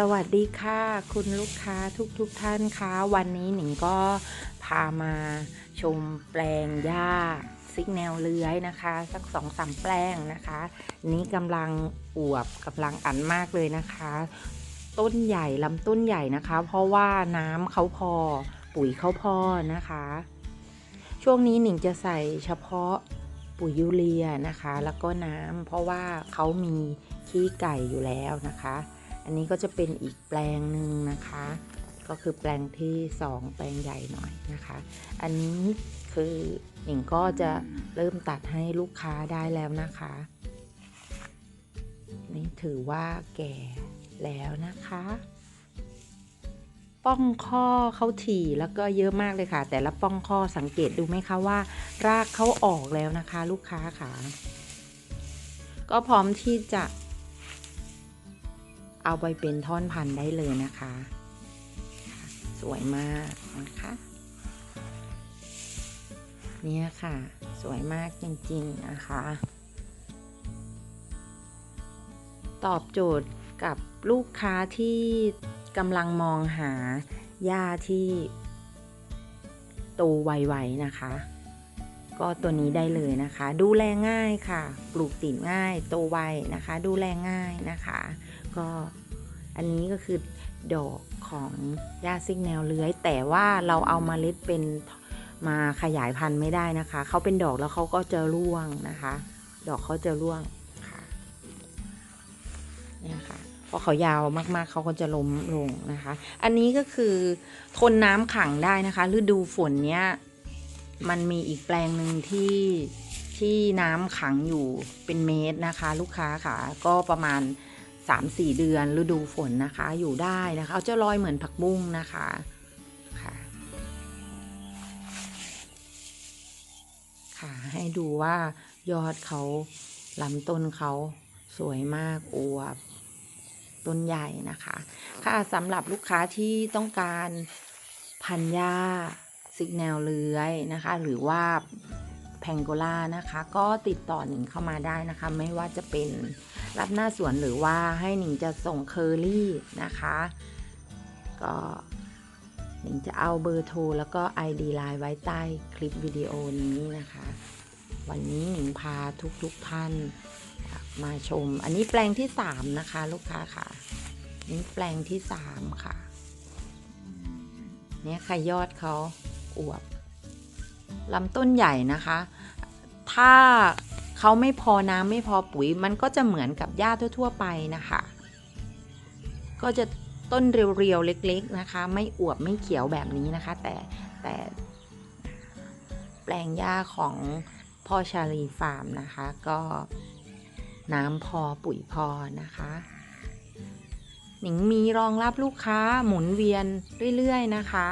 สวัสดีค่ะ คุณลูกค้าทุกทุกๆท่านคะวันนี้หนิงก็พามาชมแปลงหญ้าซิกแนวเลื้อยนะคะ สักสองสามแปลงนะคะนนี้กำลังอวบกำลังอันมากเลยนะคะ ต้นใหญ่ลำต้นใหญ่นะคะ เพราะว่าน้ำเขาพอปุ๋ยเขาพอนะคะ ช่วงนี้หนิงจะใส่เฉพาะปุ๋ยยูเรียนะคะ แล้วก็น้ำเพราะว่าเขามีขี้ไก่อยู่แล้วนะคะ อันนี้ก็จะเป็นอีกแปลงหนึ่งนะคะ ก็คือแปลงที่ 2 แปลงใหญ่หน่อยนะคะ อันนี้คือหนิงก็จะเริ่มตัดให้ลูกค้าได้แล้วนะคะ นี่ถือว่าแก่แล้วนะคะ ป้องข้อเขาถี่แล้วก็เยอะมากเลยค่ะ แต่ละป้องข้อสังเกตดูไหมคะว่า รากเขาออกแล้วนะคะ ลูกค้าค่ะ ก็พร้อมที่จะ เอาไปเป็นท่อนพันได้เลยนะคะค่ะสวยมากนะคะเนี่ยค่ะ สวยมากจริงๆนะคะ ตอบโจทย์กับลูกค้าที่กำลังมองหาหญ้าที่โตไวๆนะคะ ก็ตัวนี้ได้เลยนะคะ ดูแลง่ายค่ะ ปลูกติดง่าย โตไวนะคะ ดูแลง่ายนะคะ ก็อันนี้ก็คือดอกของหญ้าซิกแนวเลื้อย แต่ว่าเราเอามาเล็ดเป็นมาขยายพันธุ์ไม่ได้นะคะ เขาเป็นดอกแล้วเขาก็จะร่วงนะคะ ดอกเขาจะร่วงค่ะเนี่ยค่ะพอเขายาวมากๆเขาก็จะล้มลงนะคะ อันนี้ก็คือทนน้ำขังได้นะคะฤดูฝนเนี้ย มันมีอีกแปลงหนึ่งที่ที่น้ำขังอยู่เป็นเมตรนะคะ ลูกค้าค่ะ ก็ประมาณ 3-4 เดือนฤดูฝนนะคะ อยู่ได้นะคะเอาจะลอยเหมือนผักบุ้งนะคะค่ะค่ะ ให้ดูว่ายอดเขาลำต้นเขาสวยมากอวบต้นใหญ่นะคะ ค่ะสำหรับลูกค้าที่ต้องการพันหญ้า ซิกแนลเลื้อยนะคะ หรือว่าแพงโกล่านะคะ ก็ติดต่อหนิงเข้ามาได้นะคะ ไม่ว่าจะเป็นรับหน้าสวนหรือว่าให้หนิงจะส่งเคอรี่นะคะ ก็หนิงจะเอาเบอร์โทรแล้วก็ ID ไลน์ไว้ใต้คลิปวิดีโอนี้นะคะ วันนี้หนิงพาทุกๆท่านมาชม อันนี้แปลงที่สามนะคะ ลูกค้าค่ะนี่แปลงที่สามค่ะ เนี่ยค่ะยอดเขา อวบลำต้นใหญ่นะคะ ถ้าเขาไม่พอน้ำไม่พอปุ๋ย มันก็จะเหมือนกับหญ้าทั่ว ๆ ไปนะคะ ก็จะต้นเรียวๆ เล็ก ๆ นะคะ ไม่อวบไม่เขียวแบบนี้นะคะ แต่แต่แปลงหญ้าของพ่อชาลีฟาร์มนะคะ ก็น้ำพอปุ๋ยพอนะคะหนิงมีรองรับลูกค้าหมุนเวียนเรื่อย ๆ นะคะ